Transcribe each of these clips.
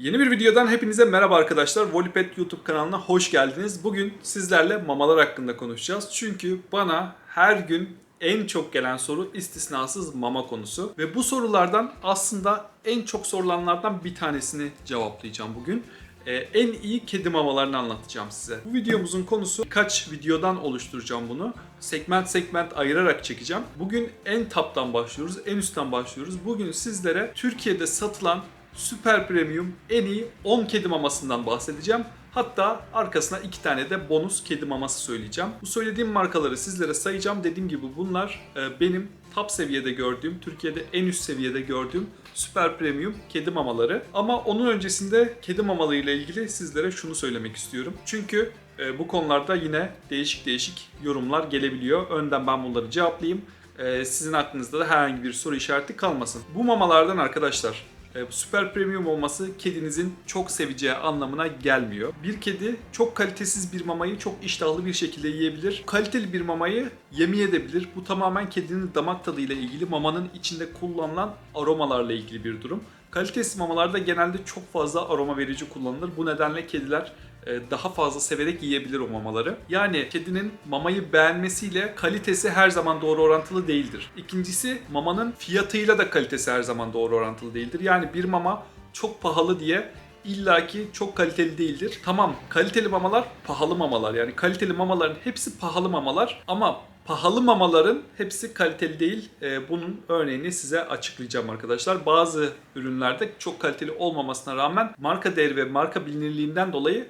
Yeni bir videodan hepinize merhaba arkadaşlar. Volipet YouTube kanalına hoş geldiniz. Bugün sizlerle mamalar hakkında konuşacağız. Çünkü bana her gün en çok gelen soru istisnasız mama konusu. Ve bu sorulardan aslında en çok sorulanlardan bir tanesini cevaplayacağım bugün. Ee, en iyi kedi mamalarını anlatacağım size. Bu videomuzun konusu kaç videodan oluşturacağım bunu. Segment segment ayırarak çekeceğim. Bugün en taptan başlıyoruz, en üstten başlıyoruz. Bugün sizlere Türkiye'de satılan Süper Premium en iyi 10 kedi mamasından bahsedeceğim. Hatta arkasına iki tane de bonus kedi maması söyleyeceğim. Bu söylediğim markaları sizlere sayacağım. Dediğim gibi bunlar e, benim top seviyede gördüğüm, Türkiye'de en üst seviyede gördüğüm süper premium kedi mamaları. Ama onun öncesinde kedi mamaları ile ilgili sizlere şunu söylemek istiyorum. Çünkü e, bu konularda yine değişik değişik yorumlar gelebiliyor. Önden ben bunları cevaplayayım. E, sizin aklınızda da herhangi bir soru işareti kalmasın. Bu mamalardan arkadaşlar süper premium olması kedinizin çok seveceği anlamına gelmiyor. Bir kedi çok kalitesiz bir mamayı çok iştahlı bir şekilde yiyebilir. Kaliteli bir mamayı yemeyebilir. Bu tamamen kedinin damak tadıyla ilgili mamanın içinde kullanılan aromalarla ilgili bir durum. Kalitesiz mamalarda genelde çok fazla aroma verici kullanılır. Bu nedenle kediler e, daha fazla severek yiyebilir o mamaları. Yani kedinin mamayı beğenmesiyle kalitesi her zaman doğru orantılı değildir. İkincisi mamanın fiyatıyla da kalitesi her zaman doğru orantılı değildir. Yani bir mama çok pahalı diye illaki çok kaliteli değildir. Tamam kaliteli mamalar pahalı mamalar. Yani kaliteli mamaların hepsi pahalı mamalar ama pahalı mamaların hepsi kaliteli değil. Ee, bunun örneğini size açıklayacağım arkadaşlar. Bazı ürünlerde çok kaliteli olmamasına rağmen marka değeri ve marka bilinirliğinden dolayı e,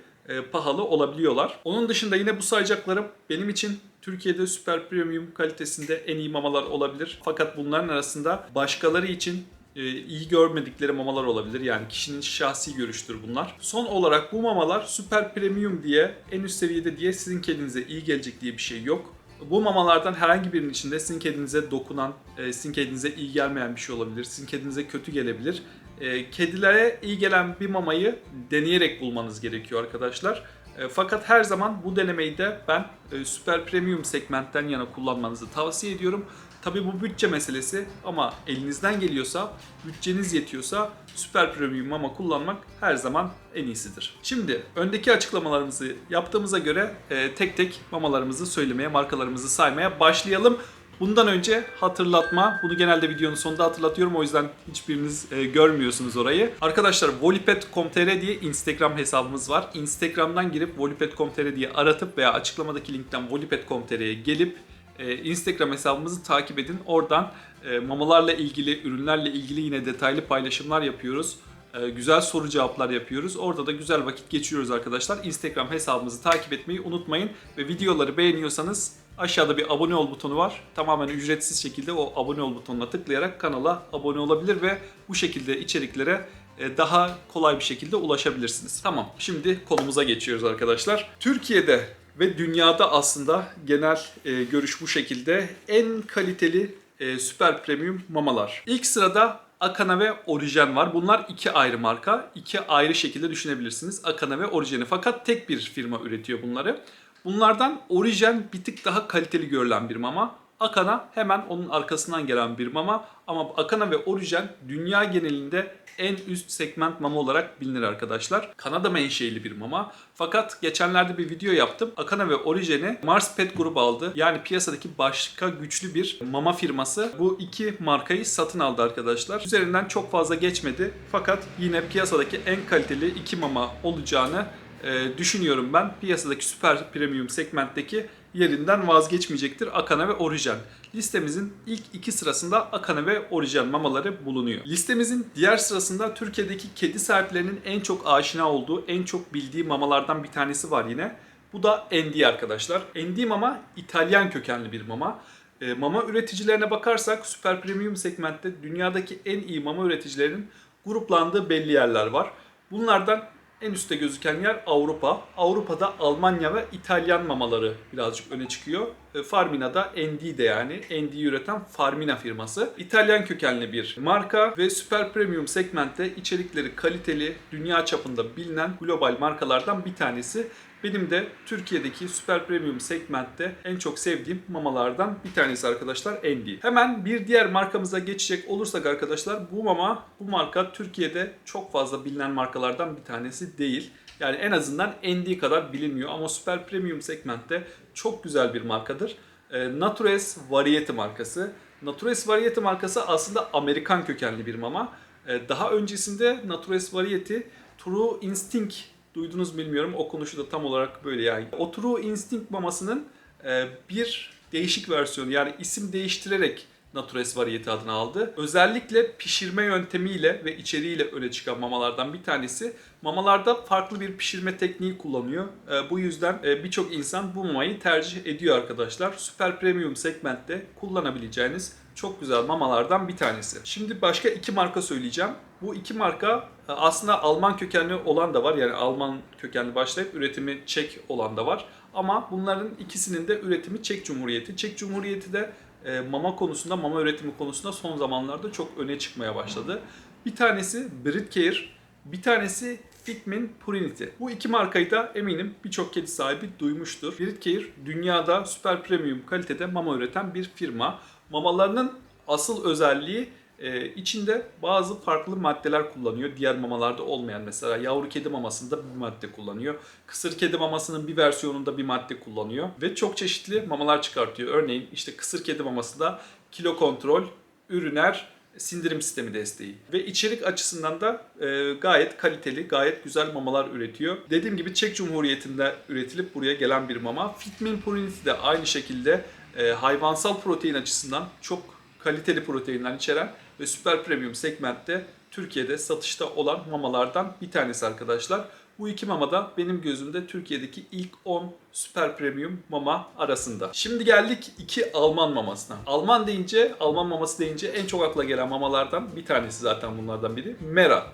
pahalı olabiliyorlar. Onun dışında yine bu sayacaklarım benim için Türkiye'de süper premium kalitesinde en iyi mamalar olabilir. Fakat bunların arasında başkaları için e, iyi görmedikleri mamalar olabilir. Yani kişinin şahsi görüştür bunlar. Son olarak bu mamalar süper premium diye en üst seviyede diye sizin kedinize iyi gelecek diye bir şey yok. Bu mamalardan herhangi birinin içinde sizin kedinize dokunan, e, sizin kedinize iyi gelmeyen bir şey olabilir. Sizin kedinize kötü gelebilir. E, Kedilere iyi gelen bir mamayı deneyerek bulmanız gerekiyor arkadaşlar. E, Fakat her zaman bu denemeyi de ben e, süper premium segmentten yana kullanmanızı tavsiye ediyorum. Tabii bu bütçe meselesi ama elinizden geliyorsa, bütçeniz yetiyorsa süper premium mama kullanmak her zaman en iyisidir. Şimdi öndeki açıklamalarımızı yaptığımıza göre e, tek tek mamalarımızı söylemeye, markalarımızı saymaya başlayalım. Bundan önce hatırlatma, bunu genelde videonun sonunda hatırlatıyorum o yüzden hiçbiriniz e, görmüyorsunuz orayı. Arkadaşlar volipet.com.tr diye Instagram hesabımız var. Instagram'dan girip volipet.com.tr diye aratıp veya açıklamadaki linkten volipet.com.tr'ye gelip e, Instagram hesabımızı takip edin. Oradan e, mamalarla ilgili, ürünlerle ilgili yine detaylı paylaşımlar yapıyoruz. E, güzel soru cevaplar yapıyoruz. Orada da güzel vakit geçiriyoruz arkadaşlar. Instagram hesabımızı takip etmeyi unutmayın. Ve videoları beğeniyorsanız aşağıda bir abone ol butonu var. Tamamen ücretsiz şekilde o abone ol butonuna tıklayarak kanala abone olabilir ve bu şekilde içeriklere e, daha kolay bir şekilde ulaşabilirsiniz. Tamam şimdi konumuza geçiyoruz arkadaşlar. Türkiye'de ve dünyada aslında genel e, görüş bu şekilde en kaliteli e, süper premium mamalar. İlk sırada Akana ve Orijen var. Bunlar iki ayrı marka. iki ayrı şekilde düşünebilirsiniz. Akana ve Orijen'i. Fakat tek bir firma üretiyor bunları. Bunlardan Orijen bir tık daha kaliteli görülen bir mama. Akana hemen onun arkasından gelen bir mama. Ama Akana ve Orijen dünya genelinde en üst segment mama olarak bilinir arkadaşlar. Kanada menşeili bir mama. Fakat geçenlerde bir video yaptım. Akana ve Orijen'i Mars Pet grubu aldı. Yani piyasadaki başka güçlü bir mama firması bu iki markayı satın aldı arkadaşlar. Üzerinden çok fazla geçmedi. Fakat yine piyasadaki en kaliteli iki mama olacağını e, düşünüyorum ben. Piyasadaki süper premium segmentteki yerinden vazgeçmeyecektir Akana ve Orijen. Listemizin ilk iki sırasında Akana ve Orijen mamaları bulunuyor. Listemizin diğer sırasında Türkiye'deki kedi sahiplerinin en çok aşina olduğu, en çok bildiği mamalardan bir tanesi var yine. Bu da Endi arkadaşlar. Endi mama İtalyan kökenli bir mama. E, mama üreticilerine bakarsak süper premium segmentte dünyadaki en iyi mama üreticilerinin gruplandığı belli yerler var. Bunlardan en üstte gözüken yer Avrupa. Avrupa'da Almanya ve İtalyan mamaları birazcık öne çıkıyor. E, Farmina'da Endi'de yani Endi'yi üreten Farmina firması. İtalyan kökenli bir marka ve süper premium segmentte içerikleri kaliteli, dünya çapında bilinen global markalardan bir tanesi. Benim de Türkiye'deki süper premium segmentte en çok sevdiğim mamalardan bir tanesi arkadaşlar Andy. Hemen bir diğer markamıza geçecek olursak arkadaşlar bu mama bu marka Türkiye'de çok fazla bilinen markalardan bir tanesi değil. Yani en azından Andy kadar bilinmiyor ama süper premium segmentte çok güzel bir markadır. E, Natures Variety markası. Natures Variety markası aslında Amerikan kökenli bir mama. E, daha öncesinde Natures Variety True Instinct duydunuz bilmiyorum. Okunuşu da tam olarak böyle yani. O True Instinct mamasının e, bir değişik versiyonu yani isim değiştirerek Natures Variety adını aldı. Özellikle pişirme yöntemiyle ve içeriğiyle öne çıkan mamalardan bir tanesi. Mamalarda farklı bir pişirme tekniği kullanıyor. E, bu yüzden e, birçok insan bu mamayı tercih ediyor arkadaşlar. Süper Premium segmentte kullanabileceğiniz çok güzel mamalardan bir tanesi. Şimdi başka iki marka söyleyeceğim. Bu iki marka e, aslında Alman kökenli olan da var. Yani Alman kökenli başlayıp üretimi Çek olan da var. Ama bunların ikisinin de üretimi Çek Cumhuriyeti. Çek Cumhuriyeti de e, mama konusunda, mama üretimi konusunda son zamanlarda çok öne çıkmaya başladı. Bir tanesi Britcare, bir tanesi Fitmin Purinity. Bu iki markayı da eminim birçok kedi sahibi duymuştur. Britcare dünyada süper premium kalitede mama üreten bir firma. Mamalarının asıl özelliği e, içinde bazı farklı maddeler kullanıyor. Diğer mamalarda olmayan mesela yavru kedi mamasında bir madde kullanıyor. Kısır kedi mamasının bir versiyonunda bir madde kullanıyor. Ve çok çeşitli mamalar çıkartıyor. Örneğin işte kısır kedi mamasında kilo kontrol, ürüner, sindirim sistemi desteği. Ve içerik açısından da e, gayet kaliteli, gayet güzel mamalar üretiyor. Dediğim gibi Çek Cumhuriyeti'nde üretilip buraya gelen bir mama. Fitmin Purinity de aynı şekilde e, hayvansal protein açısından çok kaliteli proteinler içeren ve süper premium segmentte Türkiye'de satışta olan mamalardan bir tanesi arkadaşlar. Bu iki mama da benim gözümde Türkiye'deki ilk 10 süper premium mama arasında. Şimdi geldik iki Alman mamasına. Alman deyince, Alman maması deyince en çok akla gelen mamalardan bir tanesi zaten bunlardan biri. Mera.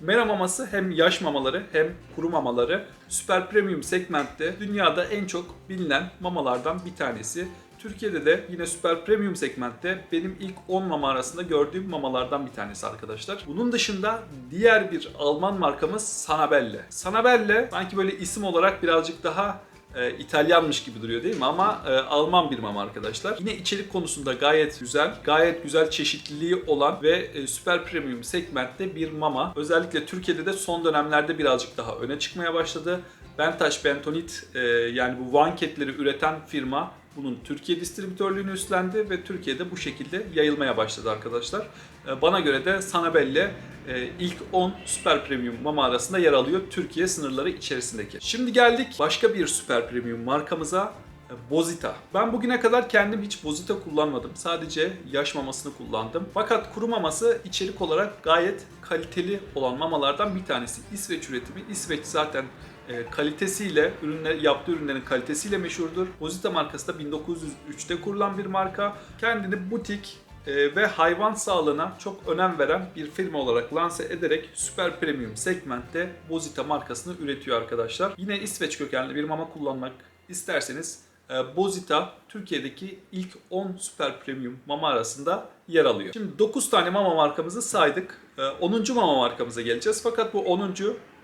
Mera maması hem yaş mamaları hem kuru mamaları süper premium segmentte dünyada en çok bilinen mamalardan bir tanesi. Türkiye'de de yine süper premium segmentte benim ilk 10 mama arasında gördüğüm mamalardan bir tanesi arkadaşlar. Bunun dışında diğer bir Alman markamız Sanabelle. Sanabelle sanki böyle isim olarak birazcık daha e, İtalyanmış gibi duruyor değil mi? Ama e, Alman bir mama arkadaşlar. Yine içerik konusunda gayet güzel, gayet güzel çeşitliliği olan ve e, süper premium segmentte bir mama. Özellikle Türkiye'de de son dönemlerde birazcık daha öne çıkmaya başladı. Bentaş Bentonit e, yani bu vanketleri üreten firma bunun Türkiye distribütörlüğünü üstlendi ve Türkiye'de bu şekilde yayılmaya başladı arkadaşlar. E, Bana göre de Sanabelle e, ilk 10 süper premium mama arasında yer alıyor Türkiye sınırları içerisindeki. Şimdi geldik başka bir süper premium markamıza e, Bozita. Ben bugüne kadar kendim hiç Bozita kullanmadım. Sadece yaş mamasını kullandım. Fakat kuru maması içerik olarak gayet kaliteli olan mamalardan bir tanesi. İsveç üretimi. İsveç zaten kalitesiyle, ürünler, yaptığı ürünlerin kalitesiyle meşhurdur. Bozita markası da 1903'te kurulan bir marka. Kendini butik e, ve hayvan sağlığına çok önem veren bir firma olarak lanse ederek süper premium segmentte Bozita markasını üretiyor arkadaşlar. Yine İsveç kökenli bir mama kullanmak isterseniz e, Bozita Türkiye'deki ilk 10 süper premium mama arasında yer alıyor. Şimdi 9 tane mama markamızı saydık. E, 10. mama markamıza geleceğiz. Fakat bu 10.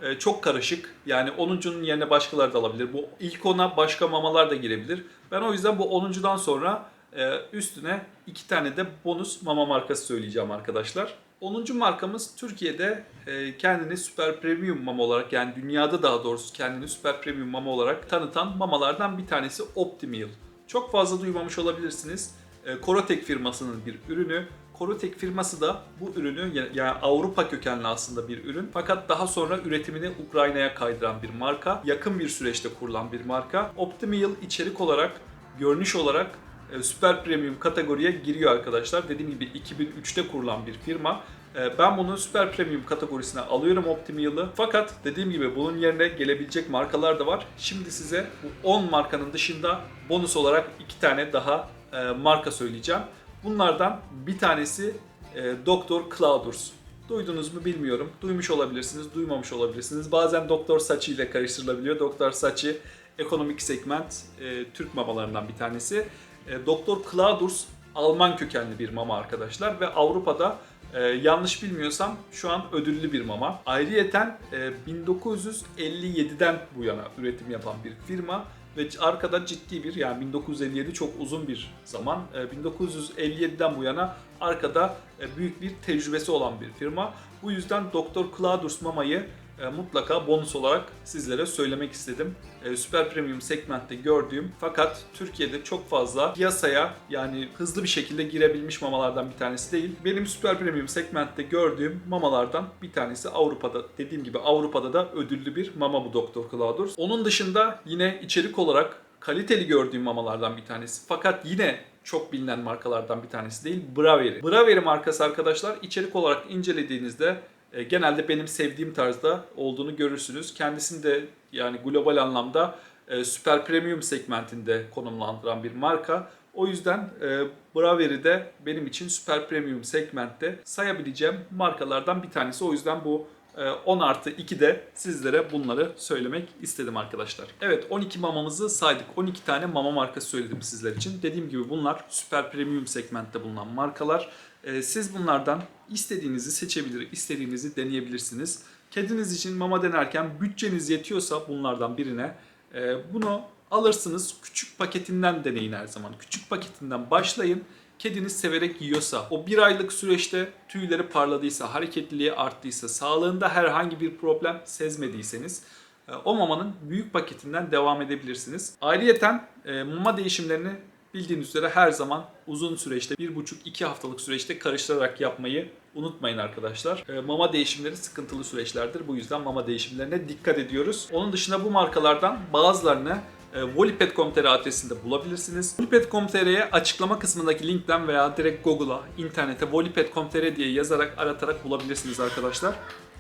e, çok karışık. Yani 10'uncunun yerine başkaları da alabilir. Bu ilk 10'a başka mamalar da girebilir. Ben o yüzden bu 10'uncudan sonra e, üstüne 2 tane de bonus mama markası söyleyeceğim arkadaşlar. 10. markamız Türkiye'de e, kendini süper premium mama olarak yani dünyada daha doğrusu kendini süper premium mama olarak tanıtan mamalardan bir tanesi Optimeal. Çok fazla duymamış olabilirsiniz. E, Korotek firmasının bir ürünü. Korotek firması da bu ürünü ya- yani Avrupa kökenli aslında bir ürün. Fakat daha sonra üretimini Ukrayna'ya kaydıran bir marka. Yakın bir süreçte kurulan bir marka. Optimeal içerik olarak, görünüş olarak e, süper premium kategoriye giriyor arkadaşlar. Dediğim gibi 2003'te kurulan bir firma. E, Ben bunu süper premium kategorisine alıyorum Optimeal'ı. Fakat dediğim gibi bunun yerine gelebilecek markalar da var. Şimdi size bu 10 markanın dışında bonus olarak 2 tane daha e, marka söyleyeceğim. Bunlardan bir tanesi e, Dr. Claudurs. Duydunuz mu bilmiyorum. Duymuş olabilirsiniz, duymamış olabilirsiniz. Bazen Doktor Saçı ile karıştırılabiliyor. Doktor Saçı ekonomik segment e, Türk mamalarından bir tanesi. E, Doktor Claudurs Alman kökenli bir mama arkadaşlar ve Avrupa'da Ee, yanlış bilmiyorsam şu an ödüllü bir mama. Ayrıyeten e, 1957'den bu yana üretim yapan bir firma ve arkada ciddi bir yani 1957 çok uzun bir zaman. Ee, 1957'den bu yana arkada e, büyük bir tecrübesi olan bir firma. Bu yüzden Dr. Claudus Mama'yı mutlaka bonus olarak sizlere söylemek istedim. E, Süper Premium segmentte gördüğüm fakat Türkiye'de çok fazla piyasaya yani hızlı bir şekilde girebilmiş mamalardan bir tanesi değil. Benim Süper Premium segmentte gördüğüm mamalardan bir tanesi Avrupa'da dediğim gibi Avrupa'da da ödüllü bir mama bu Dr. Claudus. Onun dışında yine içerik olarak kaliteli gördüğüm mamalardan bir tanesi. Fakat yine çok bilinen markalardan bir tanesi değil. Braveri. Braveri markası arkadaşlar içerik olarak incelediğinizde e, genelde benim sevdiğim tarzda olduğunu görürsünüz. Kendisini de yani global anlamda e, süper premium segmentinde konumlandıran bir marka. O yüzden e, Braveri de benim için süper premium segmentte sayabileceğim markalardan bir tanesi. O yüzden bu e, 10 artı 2'de sizlere bunları söylemek istedim arkadaşlar. Evet 12 mamamızı saydık. 12 tane mama markası söyledim sizler için. Dediğim gibi bunlar süper premium segmentte bulunan markalar. E, Siz bunlardan istediğinizi seçebilir, istediğinizi deneyebilirsiniz. Kediniz için mama denerken bütçeniz yetiyorsa bunlardan birine e, bunu alırsınız. Küçük paketinden deneyin her zaman. Küçük paketinden başlayın. Kediniz severek yiyorsa, o bir aylık süreçte tüyleri parladıysa, hareketliliği arttıysa, sağlığında herhangi bir problem sezmediyseniz e, o mamanın büyük paketinden devam edebilirsiniz. Ayrıyeten e, mama değişimlerini bildiğiniz üzere her zaman uzun süreçte 1,5-2 haftalık süreçte karıştırarak yapmayı unutmayın arkadaşlar. E, mama değişimleri sıkıntılı süreçlerdir. Bu yüzden mama değişimlerine dikkat ediyoruz. Onun dışında bu markalardan bazılarını e, Volipet.com.tr adresinde bulabilirsiniz. Volipet.com.tr'ye açıklama kısmındaki linkten veya direkt Google'a, internete Volipet.com.tr diye yazarak aratarak bulabilirsiniz arkadaşlar.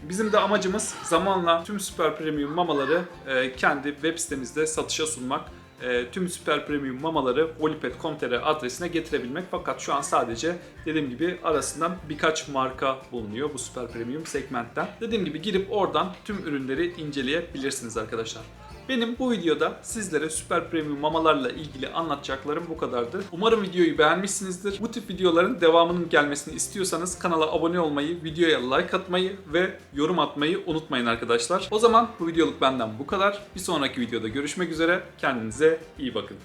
Bizim de amacımız zamanla tüm süper premium mamaları e, kendi web sitemizde satışa sunmak. E, tüm süper premium mamaları volipet.com.tr adresine getirebilmek. Fakat şu an sadece dediğim gibi arasından birkaç marka bulunuyor bu süper premium segmentten. Dediğim gibi girip oradan tüm ürünleri inceleyebilirsiniz arkadaşlar. Benim bu videoda sizlere süper premium mamalarla ilgili anlatacaklarım bu kadardı. Umarım videoyu beğenmişsinizdir. Bu tip videoların devamının gelmesini istiyorsanız kanala abone olmayı, videoya like atmayı ve yorum atmayı unutmayın arkadaşlar. O zaman bu videoluk benden bu kadar. Bir sonraki videoda görüşmek üzere. Kendinize iyi bakın.